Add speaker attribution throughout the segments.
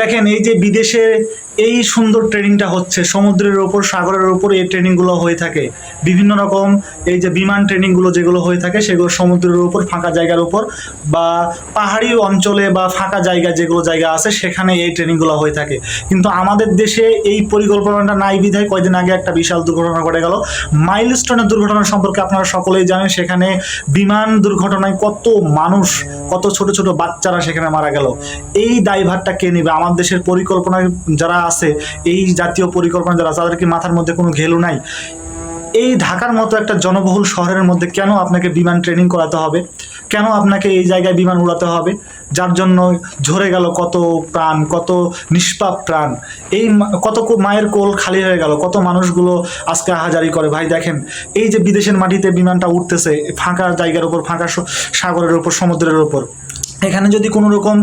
Speaker 1: দেখেন, এই যে বিদেশে এই সুন্দর ট্রেনিংটা হচ্ছে, সমুদ্রের ওপর, সাগরের ওপর এই ট্রেনিংগুলো হয়ে থাকে। বিভিন্ন রকম এই যে বিমান ট্রেনিংগুলো যেগুলো হয়ে থাকে, সেগুলো সমুদ্রের ওপর, ফাঁকা জায়গার উপর বা পাহাড়ি অঞ্চলে বা ফাঁকা জায়গা যেগুলো জায়গা আছে, সেখানে এই ট্রেনিংগুলো হয়ে থাকে। কিন্তু আমাদের দেশে এই পরিকল্পনাটা নাই বিধায় কয়দিন আগে একটা বিশাল দুর্ঘটনা ঘটে গেল। মাইলস্টোনের দুর্ঘটনা সম্পর্কে আপনারা সকলেই জানেন, সেখানে বিমান দুর্ঘটনায় কত মানুষ, কত ছোট ছোট বাচ্চারা সেখানে মারা গেল। এই দায়ভারটা কে নেবে? আমার দেশের পরিকল্পনায় যারা আছে এই জাতীয় পরিকল্পনা যারা আছে, তাদের কি মাথার মধ্যে কোনো ঘেলু নাই? এই ঢাকার মতো একটা জনবহুল শহরের মধ্যে কেন আপনাকে বিমান ট্রেনিং করাতে হবে? কেন আপনাকে এই জায়গায় বিমান উড়াতে হবে? যার জন্য ঝরে গেল কত প্রাণ কত নিষ্পাপ প্রাণ। এই কত মায়ের কোল খালি হয়ে গেল। কত মানুষগুলো আজকে হাজারি করে। ভাই দেখেন এই যে বিদেশের মাটিতে বিমানটা উঠতেছে ফাঁকা জায়গার উপর ফাঁকা সাগরের উপর সমুদ্রের উপর এখানে যদি কোনো রকম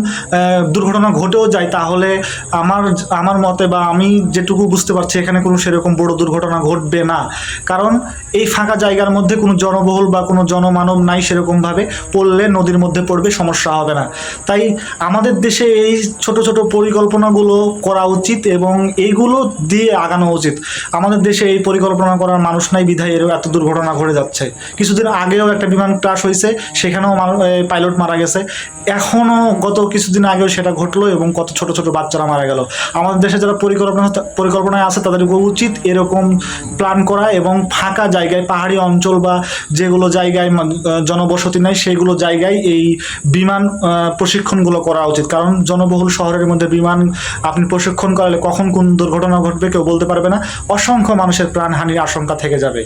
Speaker 1: দুর্ঘটনা ঘটেও যায়, তাহলে আমার আমার মতে বা আমি যেটুকু বুঝতে পারছি, এখানে কোনো সেরকম বড় দুর্ঘটনা ঘটবে না। কারণ এই ফাঁকা জায়গার মধ্যে কোনো জনবহুল বা কোনো জনমানব নাই সেরকমভাবে। পড়লে নদীর মধ্যে পড়বে, সমস্যা হবে না। তাই আমাদের দেশে এই ছোট ছোট পরিকল্পনাগুলো করা উচিত এবং এইগুলো দিয়ে আগানো উচিত। আমাদের দেশে এই পরিকল্পনা করার মানুষ নাই, বিধায়, এরও এত দুর্ঘটনা ঘটে যাচ্ছে। কিছুদিন আগেও একটা বিমান ক্রাশ হয়েছে সেখানেও পাইলট মারা গেছে। এখনও গত কিছুদিন আগেও সেটা ঘটলো এবং কত ছোট ছোট বাচ্চারা মারা গেল। আমাদের দেশে যারা পরিকল্পনা পরিকল্পনায় আছে তাদের উচিত এরকম প্ল্যান করা এবং ফাঁকা জায়গায়, পাহাড়ি অঞ্চল বা যেগুলো জায়গায় জনবসতি নাই, সেগুলো জায়গায় এই বিমান প্রশিক্ষণগুলো করা উচিত। কারণ জনবহুল শহরের মধ্যে বিমান আপনি প্রশিক্ষণ করালে কখন কোন দুর্ঘটনা ঘটবে কেউ বলতে পারবে না। অসংখ্য মানুষের প্রাণহানির আশঙ্কা থেকে যাবে।